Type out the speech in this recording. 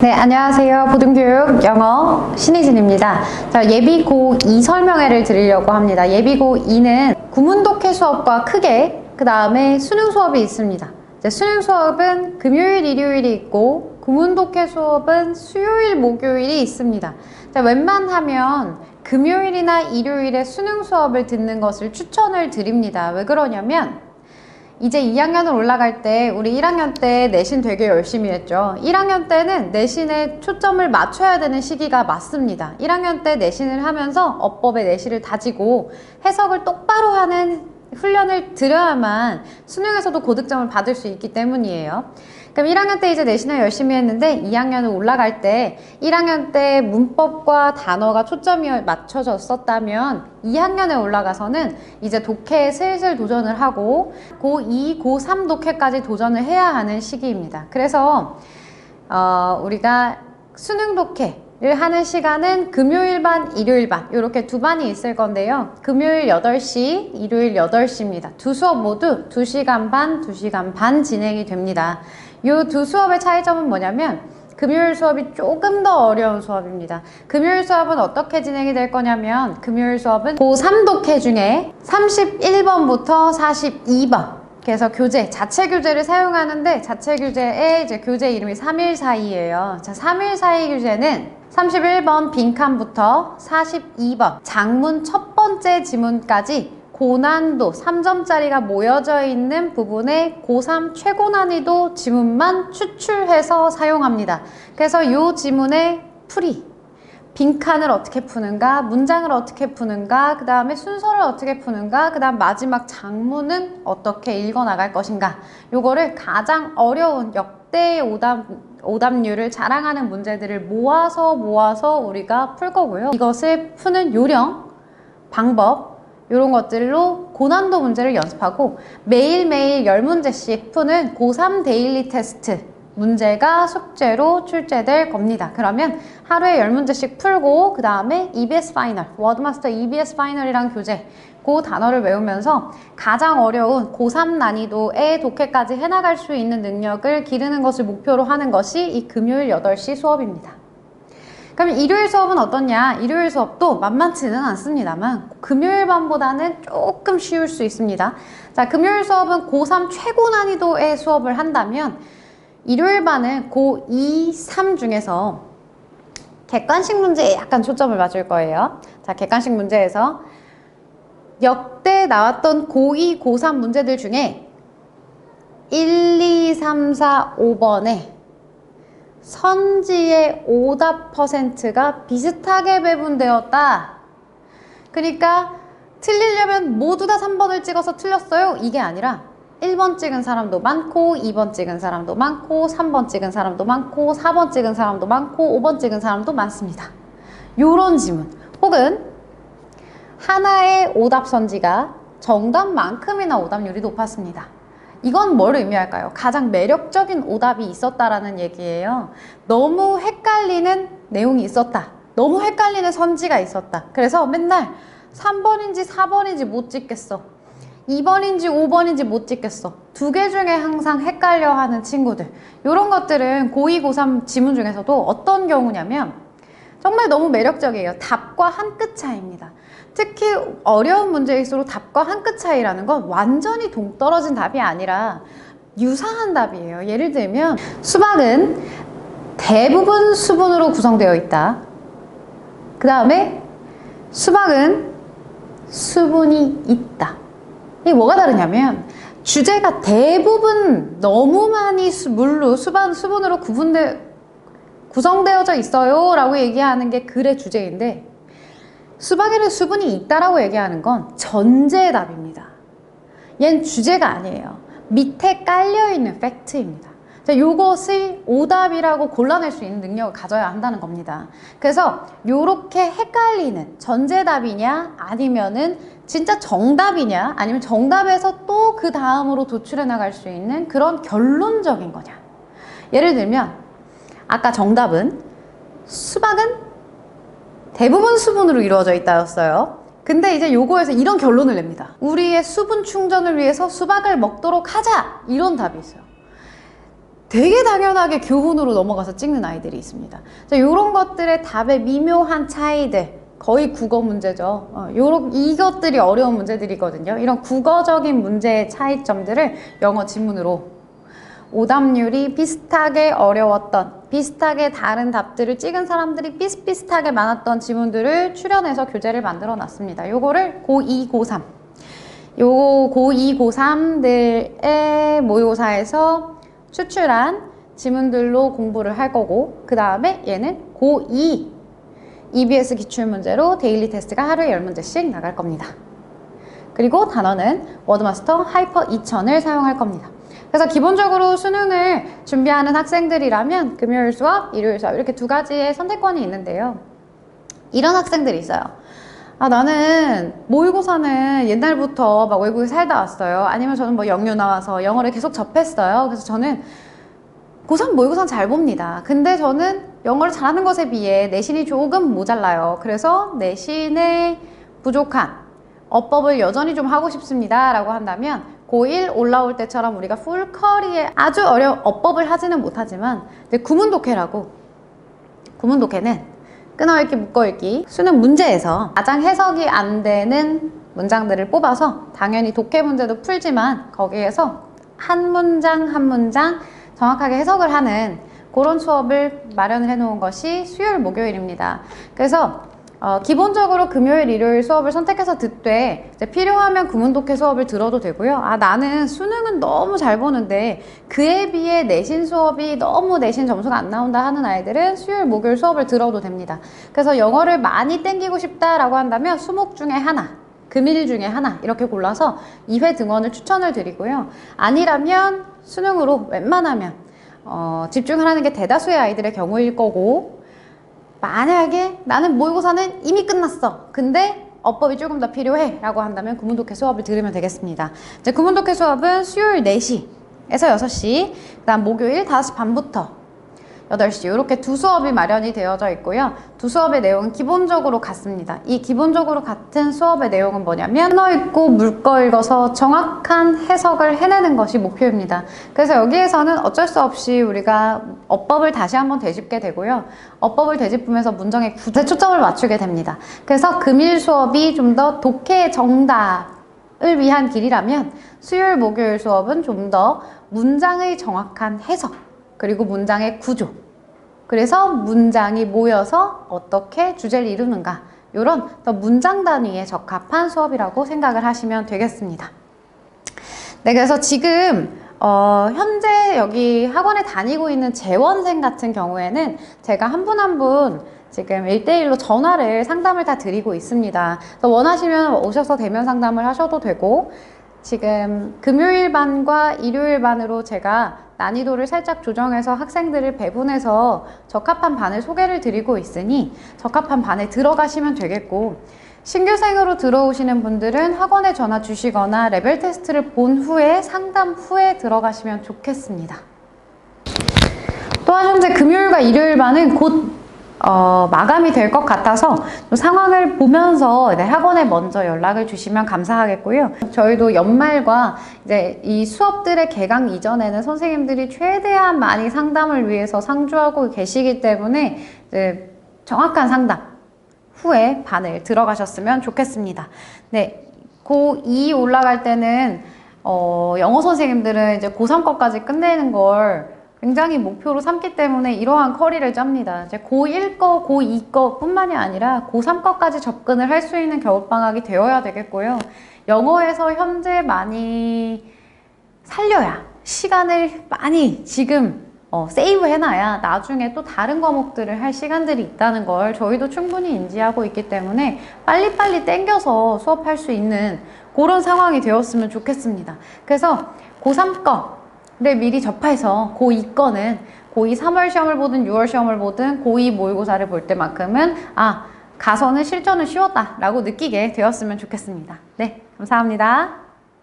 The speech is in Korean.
네, 안녕하세요. 보등교육 영어 신혜진입니다. 자, 예비 고 2 설명회를 드리려고 합니다. 예비 고 2는 구문독해 수업과 크게 그 다음에 수능 수업이 있습니다. 이제 수능 수업은 금요일, 일요일이 있고 구문독해 수업은 수요일, 목요일이 있습니다. 자, 웬만하면 금요일이나 일요일에 수능 수업을 듣는 것을 추천을 드립니다. 왜 그러냐면 이제 2학년을 올라갈 때 우리 1학년 때 내신 되게 열심히 했죠. 1학년 때는 내신에 초점을 맞춰야 되는 시기가 맞습니다. 1학년 때 내신을 하면서 어법의 내실을 다지고 해석을 똑바로 하는 훈련을 들여야만 수능에서도 고득점을 받을 수 있기 때문이에요. 그럼 1학년 때 이제 내신을 열심히 했는데 2학년을 올라갈 때 1학년 때 문법과 단어가 초점이 맞춰졌었다면 2학년에 올라가서는 이제 독해에 슬슬 도전을 하고 고2, 고3 독해까지 도전을 해야 하는 시기입니다. 그래서 어, 우리가 수능 독해 를 하는 시간은 금요일 반, 일요일 반 이렇게 두 반이 있을 건데요. 금요일 8시, 일요일 8시입니다. 두 수업 모두 2시간 반, 2시간 반 진행이 됩니다. 이 두 수업의 차이점은 뭐냐면 금요일 수업이 조금 더 어려운 수업입니다. 금요일 수업은 어떻게 진행이 될 거냐면 금요일 수업은 고3 독해 중에 31번부터 42번 그래서 교재, 자체 교재를 사용하는데 자체 교재의 이제 교재 이름이 3일 사이예요. 자, 3일 사이 교재는 31번 빈칸부터 42번 장문 첫 번째 지문까지 고난도 3점짜리가 모여져 있는 부분에 고3 최고 난이도 지문만 추출해서 사용합니다. 그래서 이 지문의 풀이 빈칸을 어떻게 푸는가, 문장을 어떻게 푸는가, 그 다음에 순서를 어떻게 푸는가, 그 다음 마지막 장문은 어떻게 읽어나갈 것인가. 요거를 가장 어려운 역대의 오답, 오답률을 자랑하는 문제들을 모아서 모아서 우리가 풀 거고요. 이것을 푸는 요령, 방법, 이런 것들로 고난도 문제를 연습하고 매일매일 10문제씩 푸는 고3 데일리 테스트 문제가 숙제로 출제될 겁니다. 그러면 하루에 10문제씩 풀고 그 다음에 EBS 파이널, 워드마스터 EBS 파이널이랑 교재 그 단어를 외우면서 가장 어려운 고3 난이도의 독해까지 해나갈 수 있는 능력을 기르는 것을 목표로 하는 것이 이 금요일 8시 수업입니다. 그럼 일요일 수업은 어떻냐? 일요일 수업도 만만치는 않습니다만 금요일 반보다는 조금 쉬울 수 있습니다. 자, 금요일 수업은 고3 최고 난이도의 수업을 한다면 일요일 반은 고2, 3 중에서 객관식 문제에 약간 초점을 맞출 거예요. 자, 객관식 문제에서 역대 나왔던 고2, 고3 문제들 중에 1, 2, 3, 4, 5번에 선지의 오답 퍼센트가 비슷하게 배분되었다. 그러니까 틀리려면 모두 다 3번을 찍어서 틀렸어요. 이게 아니라 1번 찍은 사람도 많고 2번 찍은 사람도 많고 3번 찍은 사람도 많고 4번 찍은 사람도 많고 5번 찍은 사람도 많습니다. 요런 지문 혹은 하나의 오답 선지가 정답만큼이나 오답률이 높았습니다. 이건 뭘 의미할까요? 가장 매력적인 오답이 있었다라는 얘기예요. 너무 헷갈리는 내용이 있었다. 너무 헷갈리는 선지가 있었다. 그래서 맨날 3번인지 4번인지 못 찍겠어. 2번인지 5번인지 못 찍겠어. 두 개 중에 항상 헷갈려 하는 친구들. 이런 것들은 고2, 고3 지문 중에서도 어떤 경우냐면 정말 너무 매력적이에요. 답과 한 끗 차이입니다. 특히 어려운 문제일수록 답과 한 끗 차이라는 건 완전히 동떨어진 답이 아니라 유사한 답이에요. 예를 들면 수박은 대부분 수분으로 구성되어 있다. 그 다음에 수박은 수분이 있다. 이게 뭐가 다르냐면 주제가 대부분 너무 많이 수, 물로 수반, 수분으로 구분되, 구성되어져 있어요 라고 얘기하는 게 글의 주제인데 수박에는 수분이 있다라고 얘기하는 건 전제의 답입니다. 얜 주제가 아니에요. 밑에 깔려있는 팩트입니다. 자, 요것을 오답이라고 골라낼 수 있는 능력을 가져야 한다는 겁니다. 그래서 요렇게 헷갈리는 전제답이냐 아니면은 진짜 정답이냐 아니면 정답에서 또 그 다음으로 도출해 나갈 수 있는 그런 결론적인 거냐. 예를 들면 아까 정답은 수박은 대부분 수분으로 이루어져 있다였어요. 근데 이제 요거에서 이런 결론을 냅니다. 우리의 수분 충전을 위해서 수박을 먹도록 하자! 이런 답이 있어요. 되게 당연하게 교훈으로 넘어가서 찍는 아이들이 있습니다. 이런 것들의 답의 미묘한 차이들, 거의 국어 문제죠. 어, 요런, 이것들이 어려운 문제들이거든요. 이런 국어적인 문제의 차이점들을 영어 지문으로 오답률이 비슷하게 어려웠던, 비슷하게 다른 답들을 찍은 사람들이 비슷비슷하게 많았던 지문들을 출연해서 교재를 만들어 놨습니다. 요거를 고2, 고3. 요 고2, 고3들의 모의고사에서 추출한 지문들로 공부를 할 거고 그 다음에 얘는 고2 EBS 기출문제로 데일리 테스트가 하루에 10문제씩 나갈 겁니다. 그리고 단어는 워드마스터 하이퍼 2000을 사용할 겁니다. 그래서 기본적으로 수능을 준비하는 학생들이라면 금요일 수업, 일요일 수업 이렇게 두 가지의 선택권이 있는데요. 이런 학생들이 있어요. 아, 나는 모의고사는 옛날부터 막 외국에 살다 왔어요. 아니면 저는 뭐 영유 나와서 영어를 계속 접했어요. 그래서 저는 고3 모의고사는 잘 봅니다. 근데 저는 영어를 잘하는 것에 비해 내신이 조금 모자라요. 그래서 내신에 부족한 어법을 여전히 좀 하고 싶습니다. 라고 한다면 고1 올라올 때처럼 우리가 풀커리에 아주 어려운 어법을 하지는 못하지만 구문독해라고 구문독해는 끊어읽기, 묶어읽기 수능 문제에서 가장 해석이 안 되는 문장들을 뽑아서 당연히 독해 문제도 풀지만 거기에서 한 문장 한 문장 정확하게 해석을 하는 그런 수업을 마련을 해 놓은 것이 수요일 목요일입니다. 그래서 어, 기본적으로 금요일, 일요일 수업을 선택해서 듣되 이제 필요하면 구문독해 수업을 들어도 되고요. 아 나는 수능은 너무 잘 보는데 그에 비해 내신 수업이 너무 내신 점수가 안 나온다 하는 아이들은 수요일, 목요일 수업을 들어도 됩니다. 그래서 영어를 많이 땡기고 싶다라고 한다면 수목 중에 하나, 금일 중에 하나 이렇게 골라서 2회 등원을 추천을 드리고요. 아니라면 수능으로 웬만하면 어, 집중하라는 게 대다수의 아이들의 경우일 거고 만약에 나는 모의고사는 이미 끝났어. 근데 어법이 조금 더 필요해 라고 한다면 구문독해 수업을 들으면 되겠습니다. 이제 구문독해 수업은 수요일 4시 에서 6시, 그 다음 목요일 5시 반부터 8시 이렇게 두 수업이 마련이 되어져 있고요. 두 수업의 내용은 기본적으로 같습니다. 이 기본적으로 같은 수업의 내용은 뭐냐면 써 읽고 물거 읽어서 정확한 해석을 해내는 것이 목표입니다. 그래서 여기에서는 어쩔 수 없이 우리가 어법을 다시 한번 되짚게 되고요. 어법을 되짚으면서 문장의 구조에 초점을 맞추게 됩니다. 그래서 금일 수업이 좀 더 독해 정답 을 위한 길이라면 수요일 목요일 수업은 좀 더 문장의 정확한 해석 그리고 문장의 구조. 그래서 문장이 모여서 어떻게 주제를 이루는가. 이런 더 문장 단위에 적합한 수업이라고 생각을 하시면 되겠습니다. 네, 그래서 지금 어, 현재 여기 학원에 다니고 있는 재원생 같은 경우에는 제가 한 분 한 분 지금 1대1로 전화를 상담을 다 드리고 있습니다. 원하시면 오셔서 대면 상담을 하셔도 되고 지금 금요일 반과 일요일 반으로 제가 난이도를 살짝 조정해서 학생들을 배분해서 적합한 반을 소개를 드리고 있으니 적합한 반에 들어가시면 되겠고 신규생으로 들어오시는 분들은 학원에 전화 주시거나 레벨 테스트를 본 후에 상담 후에 들어가시면 좋겠습니다. 또한 현재 금요일과 일요일 반은 곧 어, 마감이 될 것 같아서 상황을 보면서 네, 학원에 먼저 연락을 주시면 감사하겠고요. 저희도 연말과 이제 이 수업들의 개강 이전에는 선생님들이 최대한 많이 상담을 위해서 상주하고 계시기 때문에 이제 정확한 상담 후에 반을 들어가셨으면 좋겠습니다. 네. 고2 올라갈 때는 어, 영어 선생님들은 이제 고3 거까지 끝내는 걸 굉장히 목표로 삼기 때문에 이러한 커리를 짭니다. 이제 고1 거, 고2 거 뿐만이 아니라 고3 거까지 접근을 할 수 있는 겨울방학이 되어야 되겠고요. 영어에서 현재 많이 살려야 시간을 많이 지금 어, 세이브 해놔야 나중에 또 다른 과목들을 할 시간들이 있다는 걸 저희도 충분히 인지하고 있기 때문에 빨리빨리 땡겨서 수업할 수 있는 그런 상황이 되었으면 좋겠습니다. 그래서 고3 거 를 미리 접해서 고2 거는 고2 3월 시험을 보든 6월 시험을 보든 고2 모의고사를 볼 때만큼은 아 가서는 실전은 쉬웠다 라고 느끼게 되었으면 좋겠습니다. 네 감사합니다.